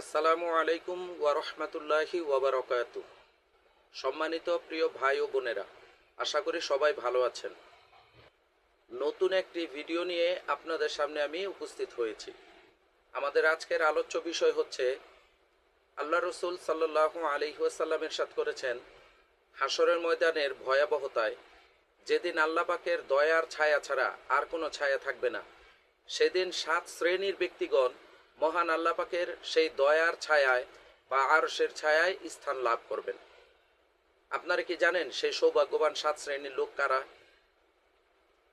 আসসালামু আলাইকুম ওয়ারহমতুল্লাহি ওয়াবারকাতু সম্মানিত প্রিয় ভাই ও বোনেরা, আশা করি সবাই ভালো আছেন। নতুন একটি ভিডিও নিয়ে আপনাদের সামনে আমি উপস্থিত হয়েছি। আমাদের আজকের আলোচ্য বিষয় হচ্ছে, আল্লাহ রসুল সাল্লাহ আলিহাসাল্লাম এরশাদ করেছেন হাসরের ময়দানের ভয়াবহতায় যেদিন আল্লাহ পাকের দয়ার ছায়া ছাড়া আর কোনো ছায়া থাকবে না, সেদিন সাত শ্রেণির ব্যক্তিগণ মহান আল্লাহ পাকের সেই দয়ার ছায়ায় বা আরশের ছায়ায় স্থান লাভ করবেন। আপনারা কি জানেন সেই সৌভাগ্যবান সাত শ্রেণির লোক কারা?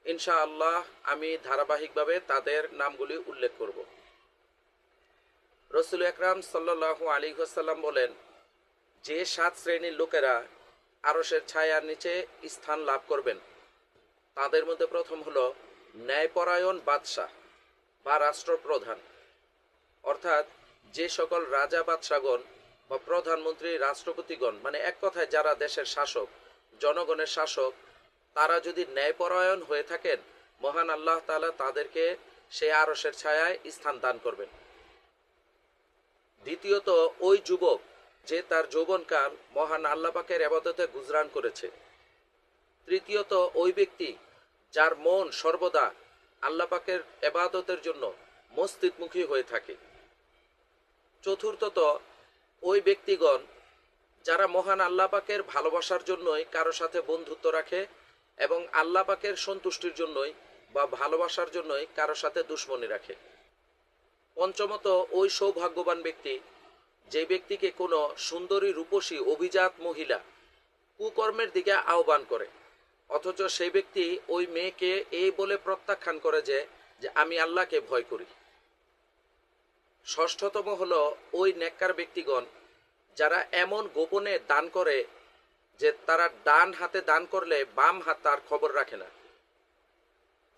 ইনশা আল্লাহ আমি ধারাবাহিকভাবে তাদের নামগুলি উল্লেখ করব। রসুল একরাম সাল্লাহ আলী হাসাল্লাম বলেন, যে সাত শ্রেণির লোকেরা আরশের ছায়ার নিচে স্থান লাভ করবেন, তাদের মধ্যে প্রথম হল ন্যায়পরায়ণ বাদশাহ বা রাষ্ট্রপ্রধান। অর্থাৎ যে সকল রাজা বাদশাগণ বা প্রধানমন্ত্রী রাষ্ট্রপতিগণ মানে এক কথায় যারা দেশের শাসক, জনগণের শাসক, তারা যদি ন্যায়পরায়ণ হয়ে থাকেন, মহান আল্লাহ তাআলা তাদেরকে সেই আরসের ছায়ায় স্থান দান করবেন। দ্বিতীয়ত, ওই যুবক যে তার যৌবনকাল মহান আল্লাহ পাকের আবাদতে গুজরান করেছে। তৃতীয়ত, ওই ব্যক্তি যার মন সর্বদা আল্লাহ পাকের এবাদতের জন্য মসজিদমুখী হয়ে থাকে। চতুর্থত, ওই ব্যক্তিগণ, যারা মহান আল্লাহ পাকের ভালোবাসার জন্যই কারও সাথে বন্ধুত্ব রাখে এবং আল্লাহ পাকের সন্তুষ্টির জন্যই বা ভালোবাসার জন্যই কারও সাথে দুশ্মনী রাখে। পঞ্চমত, ওই সৌভাগ্যবান ব্যক্তি, যে ব্যক্তিকে কোনো সুন্দরী রূপসী অভিজাত মহিলা কুকর্মের দিকে আহ্বান করে, অথচ সেই ব্যক্তি ওই মেয়েকে এই বলে প্রত্যাখ্যান করে যে আমি আল্লাহকে ভয় করি। ষষ্ঠতম হলো ওই নেককার ব্যক্তিগণ, যারা এমন গোপনে দান করে যে তারা ডান হাতে দান করলে বাম হাত তার খবর রাখে না।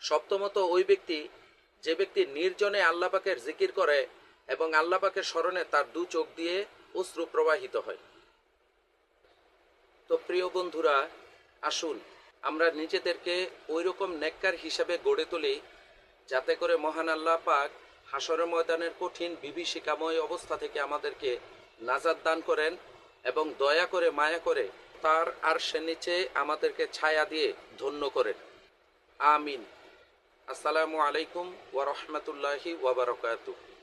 সপ্তমত ওই ব্যক্তি, যে ব্যক্তি নির্জনে আল্লাপাকের জিকির করে এবং আল্লাপাকের স্মরণে তার দু চোখ দিয়ে অশ্রু প্রবাহিত হয়। তো প্রিয় বন্ধুরা, আসুন, আমরা নিজেদেরকে ওই রকম নেককার হিসাবে গড়ে তুলি, যাতে করে মহান আল্লাহ পাক হাসরের ময়দানের কঠিন বিভীষিকাময় অবস্থা থেকে আমাদেরকে নাজাদ দান করেন এবং দয়া করে, মায়া করে তার আর সে নিচে আমাদেরকে ছায়া দিয়ে ধন্য করেন। আমিন। আসসালামু আলাইকুম ওয়া বারাকাতুহু।